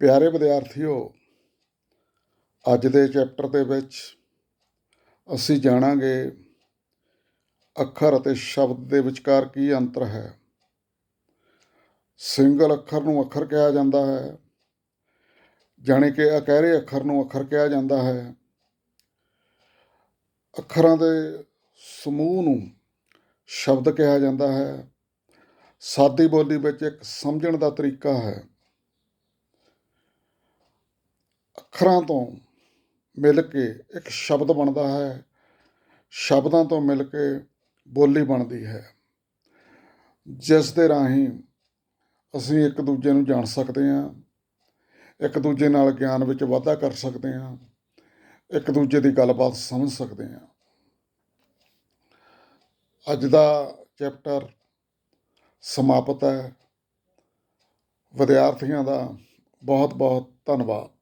ਪਿਆਰੇ ਵਿਦਿਆਰਥੀਓ, ਅੱਜ ਦੇ ਚੈਪਟਰ ਦੇ ਵਿੱਚ ਅਸੀਂ ਜਾਣਾਂਗੇ ਅੱਖਰ ਅਤੇ ਸ਼ਬਦ ਦੇ ਵਿਚਕਾਰ ਕੀ ਅੰਤਰ ਹੈ। ਸਿੰਗਲ ਅੱਖਰ ਨੂੰ ਅੱਖਰ ਕਿਹਾ ਜਾਂਦਾ ਹੈ, ਜਾਣੀ ਕਿ ਅਕਹਿਰੇ ਅੱਖਰ ਨੂੰ ਅੱਖਰ ਕਿਹਾ ਜਾਂਦਾ ਹੈ। ਅੱਖਰਾਂ ਦੇ ਸਮੂਹ ਨੂੰ ਸ਼ਬਦ ਕਿਹਾ ਜਾਂਦਾ ਹੈ। ਸਾਦੀ ਬੋਲੀ ਵਿੱਚ ਇੱਕ ਸਮਝਣ ਦਾ ਤਰੀਕਾ ਹੈ। ਅੱਖਰਾਂ ਤੋਂ ਮਿਲ ਕੇ ਇੱਕ ਸ਼ਬਦ ਬਣਦਾ ਹੈ। ਸ਼ਬਦਾਂ ਤੋਂ ਮਿਲ ਕੇ ਬੋਲੀ ਬਣਦੀ ਹੈ। ਜਿਸ ਦੇ ਰਾਹੀਂ ਅਸੀਂ ਇੱਕ ਦੂਜੇ ਨੂੰ ਜਾਣ ਸਕਦੇ ਹਾਂ, ਇੱਕ ਦੂਜੇ ਨਾਲ ਗਿਆਨ ਵਿੱਚ ਵਾਧਾ ਕਰ ਸਕਦੇ ਹਾਂ, ਇੱਕ ਦੂਜੇ ਦੀ ਗੱਲਬਾਤ ਸਮਝ ਸਕਦੇ ਹਾਂ। ਅੱਜ ਦਾ ਚੈਪਟਰ ਸਮਾਪਤ ਹੈ। ਵਿਦਿਆਰਥੀਆਂ ਦਾ ਬਹੁਤ ਬਹੁਤ ਧੰਨਵਾਦ।